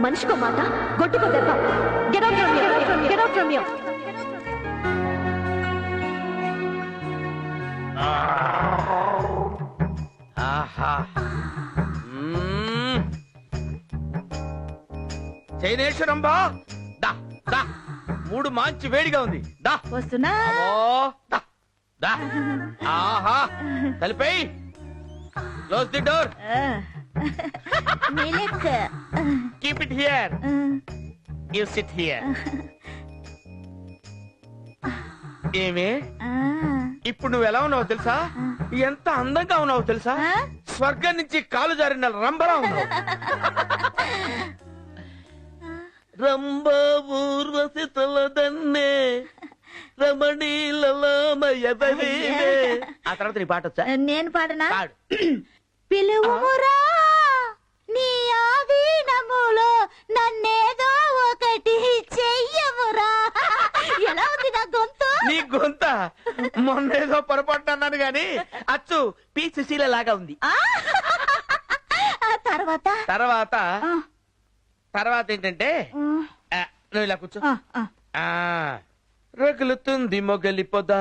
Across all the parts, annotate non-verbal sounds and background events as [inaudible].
మనిషికో మాట గొడ్డుకో దెబ్బ. ఫ్రమ్ హియర్ ఆహా. మ్మ్. చైనేశ్వరంబా దా దా. మూడు మంచి వేడిగా ఉంది. దా. వస్తున్నా? ఓ దా దా. ఆహా. తలిపేయ్. Close the door మిలిక్ keep it here you sit here ఏమే? ఇప్పుడు నువ్వు ఎలా ఉన్నావు తెలుసా? ఎంత అందంగా ఉన్నావు తెలుసా? స్వర్గం నుంచి కాలు జారిన రంబలా ఉన్నావు. [laughs] రంభ ఊర్వశి తలదన్నే రమణీలమయదవే ఆ తర్వాత నీ పాట వచ్చా? నేను పాడనా? పాడు. [clears throat] పిలువుమురా నీ ఆధీనములో నన్నేదో ఒకటి చెయ్యమురా ఎలా ఉంది నా గొంతు? నీ గొంత మొన్న ఏదో పొరపాటు అన్నాను గాని అచ్చు పి సుశీల లాగా ఉంది. ఆ. తర్వాత? తర్వాత? ఆ, తర్వాత ఏంటంటే ఆ, నువ్వు ఇలా కూర్చో. ఆ, ఆ. ఆ రగులుతుంది మొగలి పొద.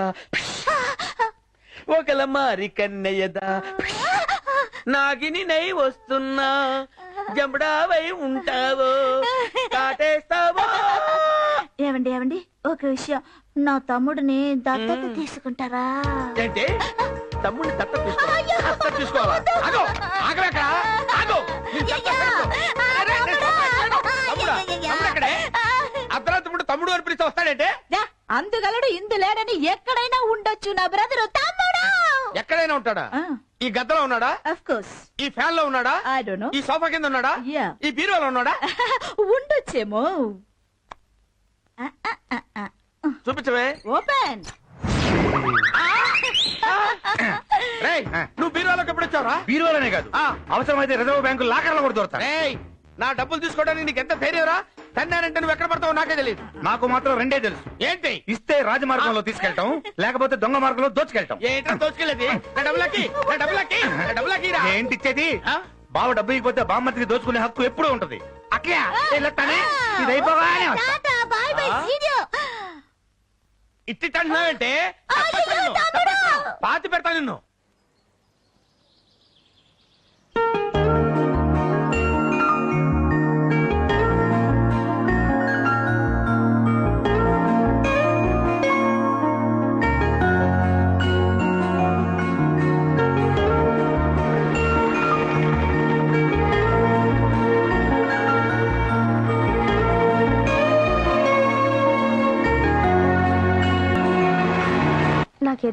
ఒకల మారి కన్నయ్యదా. నాగిని నై వస్తున్నా. జంబడావై ఉంటావో? కాటేస్తావో? ఏమండి ఏమండి ఒక విషయం. నా తమ్ముడిని దత్తత తీసుకుంటారా? ఏంటి? తమ్ముడిని దత్త తీసుకోవాలి తీసుకోవాలా? ఆగో! ఆగలేక ఆగో! తమ్ముడా? అర్ధరాత్రి అని పిలిస్తే వస్తాడంటే? అందుగలడు ఇందు లేడని ఎక్కడైనా ఉండొచ్చు నా బ్రదరు. తమ్ముడు! ఎక్కడైనా ఉంటాడా? ఈ గద్దలో ఉన్నాడా? అఫ్ కోర్స్ ఈ ఫ్యాన్లో ఉన్నాడా? ఐ డోంట్ నో ఈ సోఫా కింద ఉన్నాడా? Yeah. ఈ బీరువాలో ఉన్నాడా? [laughs] ఉండొచ్చేమో. చూపించవే. ఓపెన్ రేయ్ నువ్వు బీరువాలోకి ఎప్పుడు వచ్చావురా? బీరువాలనే కాదు. అవసరమైతే రిజర్వ్ బ్యాంకు లాకర్లో కూడా దొరుకుతాయి. రేయ్ నా డబ్బులు తీసుకోవడానికి నీకు ఎంత ధైర్యంరా తన్నానంటే నువ్వు ఎక్కడ పడతావో నాకే తెలియదు. నాకు మాత్రం రెండే తెలుసు. ఏంటి? ఇస్తే రాజమార్గంలో తీసుకెళ్తాం లేకపోతే దొంగ మార్గంలో దోచుకెళ్తాం. ఏంట్రా దోచుకెళ్ళేది? నా డబ్బులకి నా డబ్బులకి నా డబ్బులకి రా. ఏంటి ఇచ్చేది? ఆ? బావ డబ్బు ఇకపోతే బామ్మతికి దోచుకునే హక్కు ఎప్పుడూ ఉంటది. అట్లే వెళ్ళొస్తానే ఇది అయిపోగానే వస్తా. ఆ? ఇట్టి అంటున్నావంటే. పాతి పెడతా నిన్ను.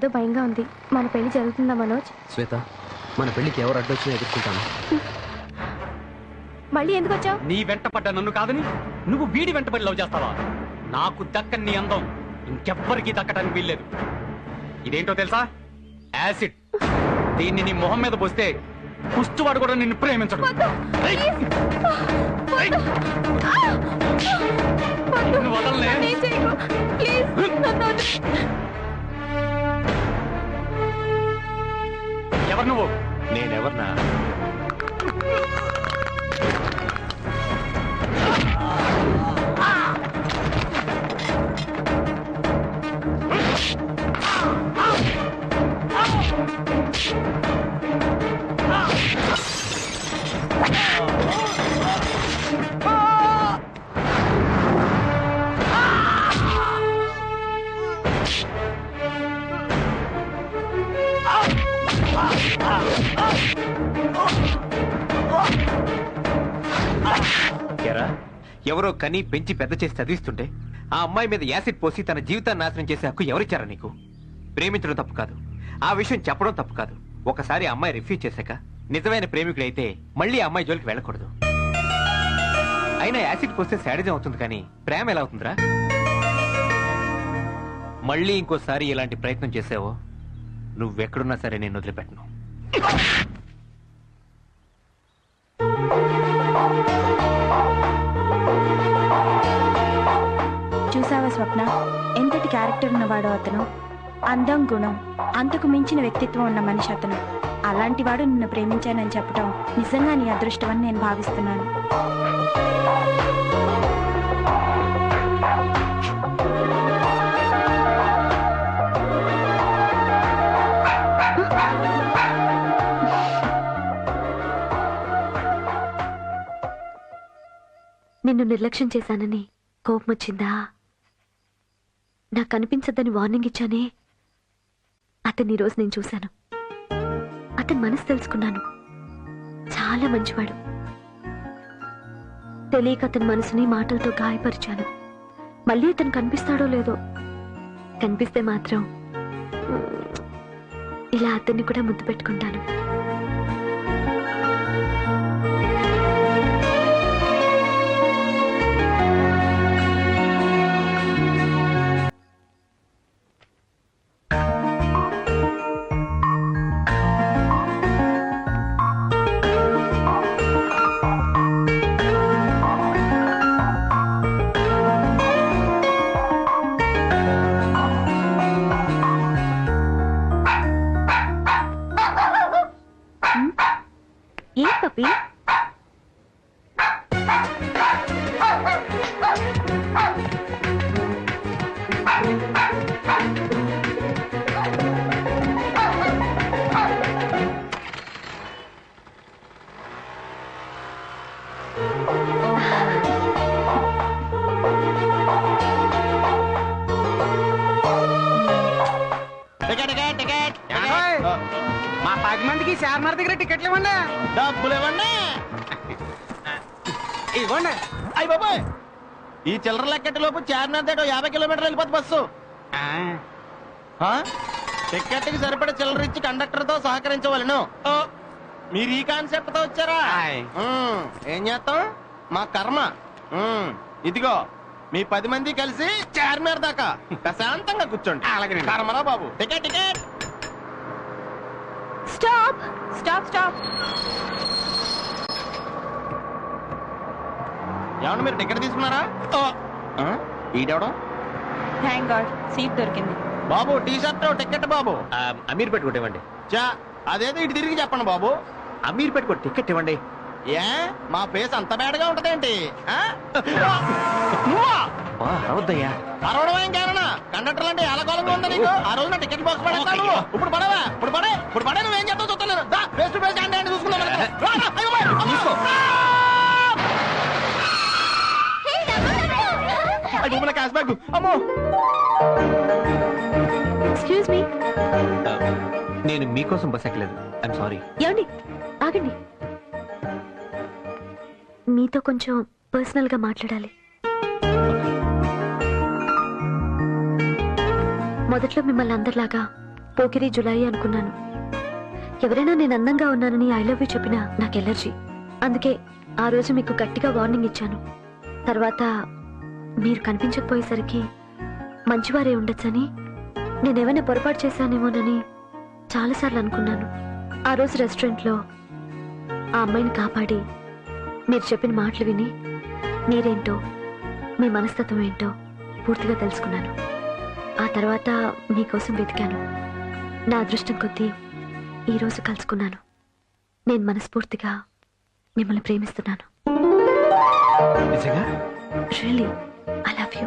నాకేదో భయంగా ఉంది. మన పెళ్ళి జరుగుతుందా మనోజ్? శ్వేత మన పెళ్ళికి ఎవరు అడ్డొచ్చినా ఎదుర్కొంటాను. మళ్ళీ ఎందుకు వచ్చావు? నీ వెంట పడ్డ నన్ను కాదని నువ్వు వీడి వెంటబడి లవ్ చేస్తావా? నాకు దక్కని నీ అందం ఇంకెవ్వరికీ దక్కడానికి వీల్లేదు. ఇదేంటో తెలుసా? యాసిడ్. దీన్ని నీ మొహం మీద పోస్తే పుస్తువాడు కూడా నిన్ను ప్రేమించడు. వదలనే నేనెవర్నా? ఎరా ఎవరో కని పెంచి పెద్ద చేసి చదివిస్తుంటే ఆ అమ్మాయి మీద యాసిడ్ పోసి తన జీవితాన్ని నాశనం చేసే హక్కు ఎవరిచ్చారా నీకు? ప్రేమించడం తప్పు కాదు. ఆ విషయం చెప్పడం తప్పు కాదు. ఒకసారి అమ్మాయి రిఫ్యూజ్ చేశాక నిజమైన ప్రేమికుడైతే మళ్ళీ ఆ అమ్మాయి జోలికి వెళ్ళకూడదు. అయినా యాసిడ్ పోస్తే శాడిజం అవుతుంది కానీ ప్రేమ ఎలా అవుతుందిరా? మళ్ళీ ఇంకోసారి ఇలాంటి ప్రయత్నం చేసావో నువ్వెక్కడున్నా సరే నేను వదిలిపెట్టను. స్వప్న ఎంతటి క్యారెక్టర్ ఉన్నవాడో అతను? అందం గుణం అంతకు మించిన వ్యక్తిత్వం ఉన్న మనిషి అతను. అలాంటి వాడు నిన్ను ప్రేమించానని చెప్పడం నిజంగా నీ అదృష్టం అని నేను భావిస్తున్నాను. నిన్ను నిర్లక్ష్యం చేశానని కోపం వచ్చిందా నాకు కనిపించద్దని వార్నింగ్ ఇచ్చానే? అతన్ని ఈరోజు నేను చూశాను. అతని మనసు తెలుసుకున్నాను. చాలా మంచివాడు. తెలియక అతని మనసుని మాటలతో గాయపరిచాను. మళ్ళీ అతను కనిపిస్తాడో లేదో కనిపిస్తే మాత్రం ఇలా అతన్ని కూడా ముద్దు పెట్టుకుంటాను. మా పది మందికి చార్మినార్ దగ్గర టికెట్లు ఇవ్వండి. డబ్బులు ఇవ్వండి. ఇవ్వండి. అయ్యి బాబాయ్. ఈ చిల్లర లెక్కటి లోపు చార్మినార్ దగ్గర యాభై కిలోమీటర్లు వెళ్ళిపోతుంది బస్సు. ఆ? టికెట్కి సరిపడే చిల్లర ఇచ్చి కండక్టర్తో సహకరించవలను. ఓ, మీరు ఈ కాన్సెప్ట్తో వచ్చారా ఏం చేస్తాం మా కర్మ. ఇదిగో మీ పది మంది కలిసి చార్మినార్ దాకా ప్రశాంతంగా కూర్చోండి. అలాగే కర్మరా బాబు. Ticket ticket. Stop. Stop stop. ఏమన్నా మీరు టికెట్ తీసుకున్నారా? ఆ? ఈడెవడం? థ్యాంక్ గాడ్ సీట్ దొరికింది. బాబు టీ షర్ట్ టికెట్ బాబు. అమీర్ పెట్టుకోటి ఇవ్వండి. చా అదేదో ఇటు తిరిగి చెప్పండి బాబు. అమీర్ పెట్టుకో టికెట్ ఇవ్వండి. ఏ? మా ఫేస్ అంత బేడగా ఉంటదేంటి? అవద్దయ్యా అరవడం ఏం కారణా కండక్టర్ అంటే ఎలకోలంగా ఉందా నీకు? ఆ రోజు నా టికెట్ బాక్స్ పడేస్తా నువ్వు? ఇప్పుడు పడవా ఇప్పుడు పడే ఇప్పుడు పడే నువ్వేం చేస్తావు చూస్తున్నాను. దా ఫేస్ టు ఫేస్ అంటే అంటే చూసుకుందాం. బ్యాగ్ అమ్మో. ఎక్స్క్యూజ్ మీ ఆ, నేను మీకోసం బస్ ఎక్కలేదు. ఐఎమ్ సారీ ఏమండి? ఆగండి. మీతో కొంచెం పర్సనల్గా మాట్లాడాలి. మొదట్లో మిమ్మల్ని అందరిలాగా పోకిరి జులాయి అనుకున్నాను. ఎవరైనా నేను అందంగా ఉన్నానని ఐ లవ్ యూ చెప్పినా నాకు ఎలర్జీ. అందుకే ఆ రోజు మీకు గట్టిగా వార్నింగ్ ఇచ్చాను. తర్వాత మీరు కనిపించకపోయేసరికి మంచివారే ఉండొచ్చని నేనేమైనా పొరపాటు చేశానేమోనని చాలాసార్లు అనుకున్నాను. ఆ రోజు రెస్టారెంట్లో ఆ అమ్మాయిని కాపాడి మీరు చెప్పిన మాటలు విని మీరేంటో మీ మనస్తత్వం ఏంటో పూర్తిగా తెలుసుకున్నాను. ఆ తర్వాత మీకోసం వెతికాను. నా అదృష్టం కొద్దీ ఈరోజు కలుసుకున్నాను. నేను మనస్ఫూర్తిగా మిమ్మల్ని ప్రేమిస్తున్నాను. Really I love you